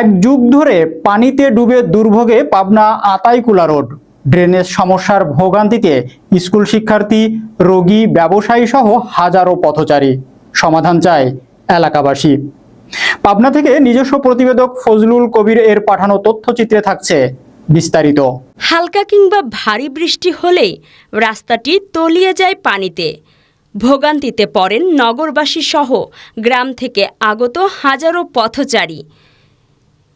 এক যুগ ধরে পানিতে ডুবে দুর্ভোগে পাবনা আতাইকুলা রোড। ড্রেনেজ সমস্যার ভোগান্তিতে স্কুল শিক্ষার্থী, রোগী, ব্যবসায়ী সহ হাজারো পথচারী। সমাধান চায় এলাকাবাসী। পাবনা থেকে নিজস্ব প্রতিবেদক ফজলুল কবির এর পাঠানো তথ্যচিত্রে থাকছে বিস্তারিত। হালকা কিংবা ভারী বৃষ্টি হলেই রাস্তাটি তলিয়ে যায় পানিতে। ভোগান্তিতে পড়েন নগরবাসী সহ গ্রাম থেকে আগত হাজারো পথচারী।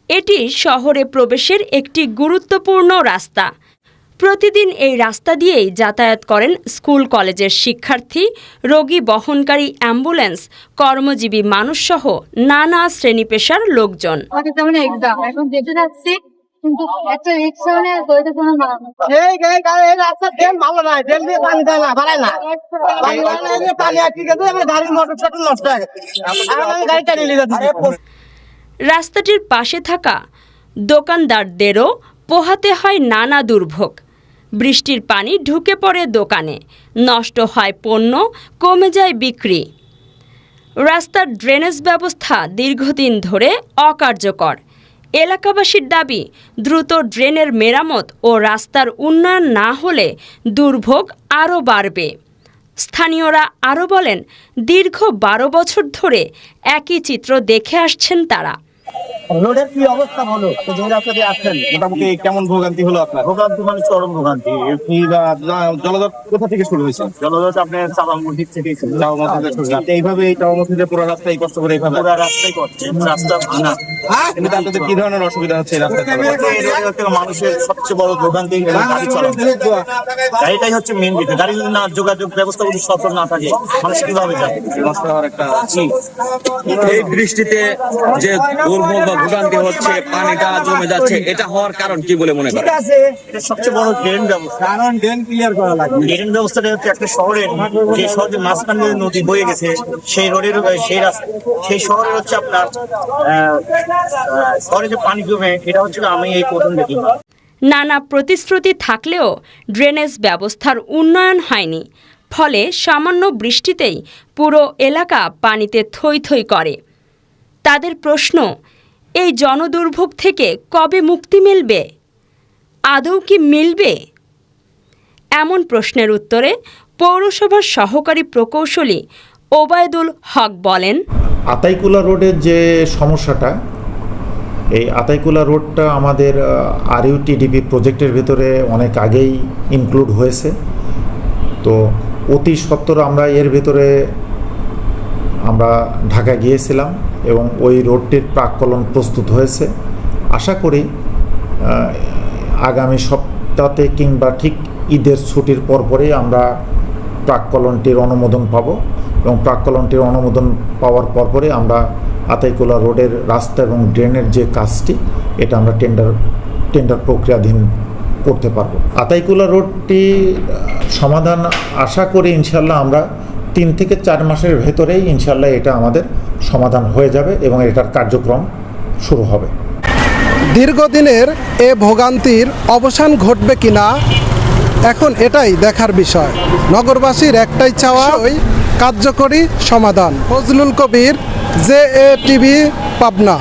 এটি শহরে প্রবেশের একটি গুরুত্বপূর্ণ রাস্তা। প্রতিদিন এই রাস্তা দিয়েই যাতায়াত করেন স্কুল কলেজের শিক্ষার্থী রোগী বহনকারী অ্যাম্বুলেন্স কর্মজীবী মানুষসহ নানা শ্রেণি পেশার লোকজন কিন্তু একটা রিক্সা মানে গড়িতে কোনো নাম এই এই গাড়ি এই রাস্তা ড্রেন ভালো নাই ড্রেন দিয়ে পানি দেয় না বাড়ায় না। পানি বাড়ায় না, এই যে পানি আর ঠিক আছে আমার গাড়ির মোটর নষ্ট হয়ে গেছে। আমি গাড়ি নিয়ে যাচ্ছি। রাস্তাটির পাশে থাকা দোকানদারদেরও পোহাতে হয় নানা দুর্ভোগ। বৃষ্টির পানি ঢুকে পড়ে দোকানে, নষ্ট হয় পণ্য, কমে যায় বিক্রি। রাস্তার ড্রেনেজ ব্যবস্থা দীর্ঘদিন ধরে অকার্যকর। এলাকাবাসীর দাবি, দ্রুত ড্রেনের মেরামত ও রাস্তার উন্নয়ন না হলে দুর্ভোগ আরও বাড়বে। স্থানীয়রা আরও বলেন, দীর্ঘ বারো বছর ধরে একই চিত্র দেখে আসছেন তারা। রোডের কি অবস্থা বলো তো যে রাস্তা দিয়ে আসছেন মোটামুটি কেমন ভোগান্তি হলো আপনার? ভোগান্তি মানে চরম ভোগান্তি। জলদর কোথা থেকে শুরু হয়েছে? জলদত আপনার চাপাম দিক থেকে চাও মসজিদের শুরু এইভাবে এই চাও মসজিদের পুরো রাস্তায় কষ্ট করে এইভাবে? পুরো রাস্তাই করছে রাস্তা ভাঙা। আপনাদের কি ধরনের অসুবিধা হচ্ছে রাস্তায় মানুষের সবচেয়ে বড় ভোগান্তি গাড়ি চালানো গাড়িটাই হচ্ছে মেন বিষয়। গাড়ি না যোগাযোগ ব্যবস্থা যদি সচল না থাকে মানুষ কীভাবে যাবে? হওয়ার একটা এই বৃষ্টিতে যে দুর্ভোগ বা ভোগান্তি হচ্ছে পানিটা জমে যাচ্ছে এটা হওয়ার কারণ কি বলে মনে করেন? এটা সবচেয়ে বড় ড্রেন ব্যবস্থা। কারণ ড্রেন ক্লিয়ার করা লাগবে। ড্রেন ব্যবস্থাটা হচ্ছে একটা শহরের যে শহরে মাঝখান দিয়ে নদী বয়ে গেছে সেই রোডের সেই রাস্তা সেই শহরের হচ্ছে আপনার শহরে যে পানি জমে এটা হচ্ছে আমি এই প্রথম দেখি। নানা প্রতিশ্রুতি থাকলেও ড্রেনেজ ব্যবস্থার উন্নয়ন হয়নি। ফলে সামান্য বৃষ্টিতেই পুরো এলাকা পানিতে থই থই করে। তাদের প্রশ্ন এই জনদুর্ভোগ থেকে কবে মুক্তি মিলবে? আদৌ কি মিলবে? এমন প্রশ্নের উত্তরে পৌরসভার সহকারী প্রকৌশলী ওবায়দুল হক বলেন, আতাইকুলা রোডের যে সমস্যাটা, এই আতাইকুলা রোডটা আমাদের আর ইউটিডিপি প্রজেক্টের ভিতরে অনেক আগেই ইনক্লুড হয়েছে। তো অতি সত্বর আমরা এর ভিতরে আমরা ঢাকা গিয়েছিলাম এবং ওই রোডটির প্রাককলন প্রস্তুত হয়েছে। আশা করি আগামী সপ্তাহতে কিংবা ঠিক ঈদের ছুটির পরপরই আমরা প্রাককলনটির অনুমোদন পাব এবং প্রাককলনটির অনুমোদন পাওয়ার পরপরই আমরা আতাইকুলা রোডের রাস্তা এবং ড্রেনের যে কাজটি, এটা আমরা টেন্ডার টেন্ডার প্রক্রিয়াধীন করতে পারব। আতাইকুলা রোডটি সমাধান আশা করি ইনশাল্লাহ আমরা তিন থেকে চার মাসের ভেতরেই ইনশাল্লাহ এটা আমাদের সমাধান হয়ে যাবে এবং এটার কার্যক্রম শুরু হবে। দীর্ঘদিনের এ ভোগান্তির অবসান ঘটবে কিনা, এখন এটাই দেখার বিষয়। নগরবাসীর একটাই চাওয়া, ওই কার্যকরী সমাধান। Fazlul Kabir, J A TV, Pabna.